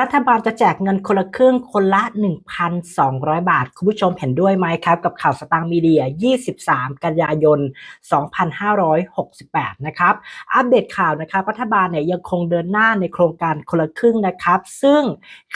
รัฐบาลจะแจกเงินคนละครึ่งคนละ 1,200 บาท คุณผู้ชมเห็นด้วยไหมครับ กับข่าวสตางค์มีเดีย 23 กันยายน 2568 นะครับ อัปเดตข่าวนะครับ รัฐบาลเนี่ยยังคงเดินหน้าในโครงการคนละครึ่งนะครับ ซึ่ง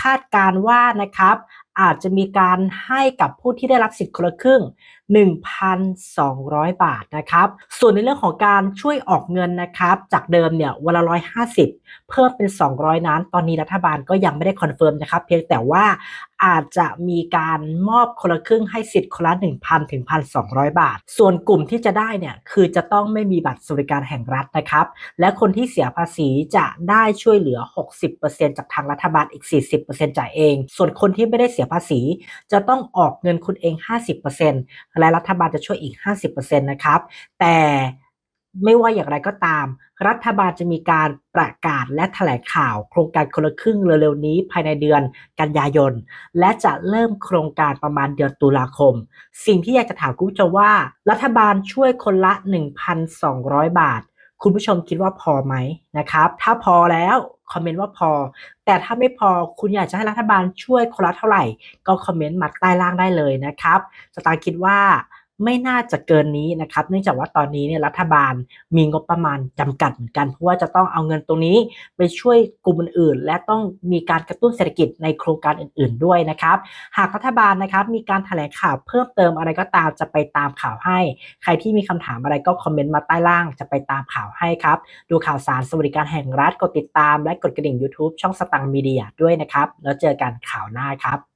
คาดการว่านะครับ อาจจะมีการให้กับผู้ที่ได้รับสิทธิ์คนละครึ่ง 1,200 บาทนะครับ ส่วนในเรื่องของการช่วยออกเงินนะครับ จากเดิมเนี่ยวันละ 150 เพิ่มเป็น 200 นั้น ตอนนี้รัฐบาลก็ยังไม่ได้คอนเฟิร์มนะครับ เพียงแต่ว่าอาจจะมีการมอบคนละครึ่งให้สิทธิ์คนละ 1,000 ถึง 1,200 บาท ส่วนกลุ่มที่จะได้เนี่ยคือจะต้องไม่มีบัตรสวัสดิการแห่งรัฐนะครับ และคนที่เสียภาษีจะได้ช่วยเหลือ 60%จากทางรัฐบาลอีก 40%จ่ายเอง ส่วนคนที่ไม่ได้เสียภาษี จะต้องออกเงินคุณเอง 50%และรัฐบาลจะช่วยอีก 50%นะครับ แต่ ไม่ว่าอย่างไรก็ตาม รัฐบาลจะมีการประกาศและแถลงข่าว โครงการคนละครึ่งเร็วๆนี้ภายในเดือนกันยายน และจะเริ่มโครงการประมาณเดือนตุลาคม สิ่งที่อยากจะถามคุณผู้ชมว่า รัฐบาลช่วยคนละ 1,200 บาท คุณผู้ชมคิดว่าพอไหมนะครับ ถ้าพอแล้วคอมเมนต์ว่าพอ แต่ถ้าไม่พอคุณอยากจะให้รัฐบาลช่วยคนละเท่าไหร่ ก็คอมเมนต์มาใต้ล่างได้เลยนะครับสตางค์คิดว่า ไม่น่าจะเกินนี้นะครับ เนื่องจากว่าตอนนี้เนี่ยรัฐบาลมีงบประมาณจำกัดเหมือนกัน เพราะว่าจะต้องเอาเงินตรงนี้ไปช่วยกลุ่มอื่น ๆ และต้องมีการกระตุ้นเศรษฐกิจในโครงการอื่น ๆ ด้วยนะครับ หากรัฐบาลนะครับมีการแถลงข่าวเพิ่มเติมอะไรก็ตามจะไปตามข่าวให้ ใครที่มีคำถามอะไรก็คอมเมนต์มาใต้ล่างจะไปตามข่าวให้ครับ ดูข่าวสารสวัสดิการแห่งรัฐกดติดตาม และกดกระดิ่ง YouTube ช่องสตังค์มีเดียด้วยนะครับ แล้วเจอกันข่าวหน้าครับ